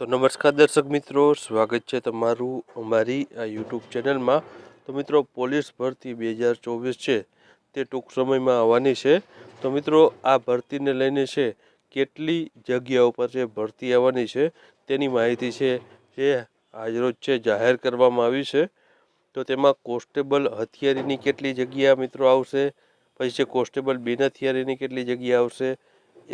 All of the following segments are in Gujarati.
તો નમસ્કાર દર્શક મિત્રો, સ્વાગત છે તમારું અમારી આ યુટ્યુબ ચેનલમાં તો મિત્રો, પોલીસ ભરતી બે હજાર ચોવીસ છે, તે ટૂંક સમયમાં આવવાની છે. તો મિત્રો, આ ભરતીને લઈને છે, કેટલી જગ્યાઓ પર જે ભરતી આવવાની છે, તેની માહિતી છે, જે આજરોજ છે, જાહેર કરવામાં આવી છે. તો તેમાં કોન્સ્ટેબલ હથિયારીની કેટલી જગ્યા મિત્રો આવશે? પછી છે, કોન્સ્ટેબલ બિન હથિયારીની કેટલી જગ્યા આવશે?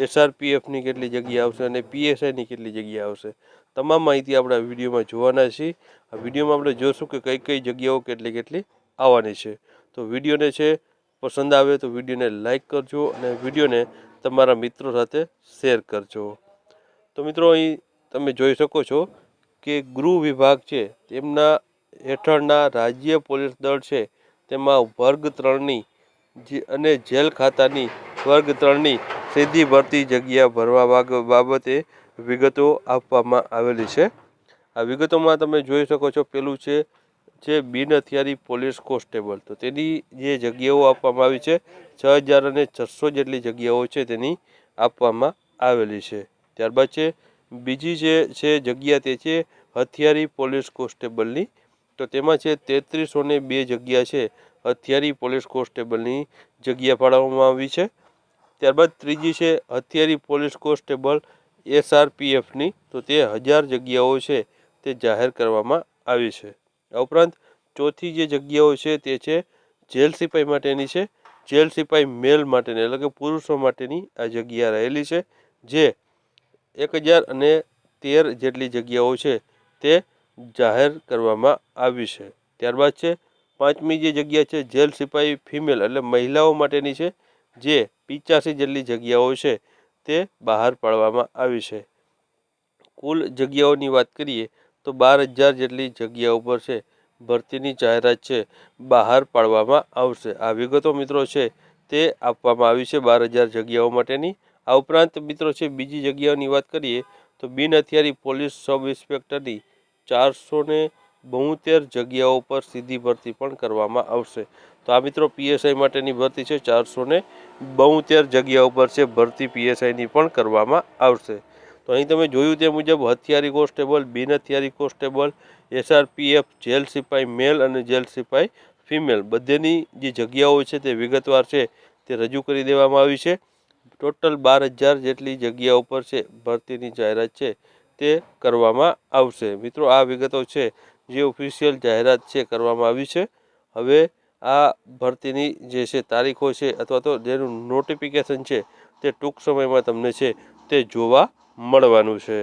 એસઆરપીએફની કેટલી જગ્યા આવશે અને પીએસઆઈની કેટલી જગ્યા આવશે. તમામ માહિતી આપણે આ વિડીયોમાં જોવાના છીએ. આ વિડીયોમાં આપણે જોશું કે કઈ કઈ જગ્યાઓ કેટલી કેટલી આવવાની છે. તો વિડીયોને છે પસંદ આવે તો વિડીયોને લાઈક કરજો અને વિડીયોને તમારા મિત્રો સાથે શેર કરજો. તો મિત્રો અહીં તમે જોઈ શકો છો કે ગૃહ વિભાગ છે તેમના હેઠળના રાજ્ય પોલીસ દળ છે તેમાં વર્ગ ત્રણની જે અને જેલ ખાતાની વર્ગ ત્રણની સીધી ભરતી જગ્યા ભરવા બાબતે વિગતો આપવામાં આવેલી છે. આ વિગતોમાં તમે જોઈ શકો છો, પેલું છે, જે બિન હથિયારી પોલીસ કોન્સ્ટેબલ. તો તેની જે જગ્યાઓ આપવામાં આવી છે, છ હજાર અને છસો જેટલી જગ્યાઓ છે તેની આપવામાં આવેલી છે. ત્યારબાદ છે, બીજી જે છે જગ્યા તે છે, હથિયારી પોલીસ કોન્સ્ટેબલની. તો તેમાં છે, તેત્રીસો બે જગ્યા છે, હથિયારી પોલીસ કોન્સ્ટેબલની જગ્યા ફાળવવામાં આવી છે. ત્યારબાદ ત્રીજી છે, હથિયારી પોલીસ કોન્સ્ટેબલ એસઆરપીએફની. તો તે હજાર જગ્યાઓ છે, તે જાહેર કરવામાં આવી છે. આ ઉપરાંત ચોથી જે જગ્યાઓ છે, તે છે, જેલ સિપાઈ માટેની છે. જેલ સિપાઈ મેલ માટેની, એટલે કે પુરુષો માટેની આ જગ્યા રહેલી છે, જે એક હજાર અને તેર જેટલી જગ્યાઓ છે, તે જાહેર કરવામાં આવી છે. ત્યારબાદ છે, પાંચમી જે જગ્યા છે, જેલ સિપાઈ ફિમેલ, એટલે મહિલાઓ માટેની છે જે પિચ્યાસી જેટલી જગ્યાઓ છે તે બહાર પાડવામાં આવી છે. કુલ જગ્યાઓની વાત કરીએ તો બાર હજાર જેટલી જગ્યાઓ પર છે, ભરતીની જાહેરાત છે, બહાર પાડવામાં આવશે. આ વિગતો મિત્રો છે તે આપવામાં આવી છે બાર હજાર જગ્યાઓ માટેની. આ ઉપરાંત મિત્રો છે બીજી જગ્યાઓની વાત કરીએ તો બિન હથિયારી પોલીસ સબ ઇન્સ્પેક્ટરની ચારસો બોતેર જગ્યાઓ પર સીધી ભરતી પણ કરવામાં આવશે. તો આ મિત્રો પીએસઆઈ માટેની ભરતી છે, ચારસો ને બોતેર જગ્યાઓ પર છે ભરતી પીએસઆઈની પણ કરવામાં આવશે. તો અહીં તમે જોયું તે મુજબ હથિયારી કોન્સ્ટેબલ, બિન હથિયારી કોન્સ્ટેબલ એસઆરપીએફ જેલ સિપાઈ મેલ અને જેલ સિપાઈ ફિમેલ બધેની જે જગ્યાઓ છે તે વિગતવાર છે તે રજૂ કરી દેવામાં આવી છે. ટોટલ બાર હજાર જેટલી જગ્યાઓ પર છે ભરતીની જાહેરાત છે તે કરવામાં આવશે. મિત્રો આ વિગતો છે જે ઓફિશિયલ જાહેરાત છે કરવામાં આવી છે. હવે આ ભરતીની જે છે તારીખો છે અથવા તો જેનું નોટિફિકેશન છે તે ટૂંક સમયમાં તમને છે તે જોવા મળવાનું છે.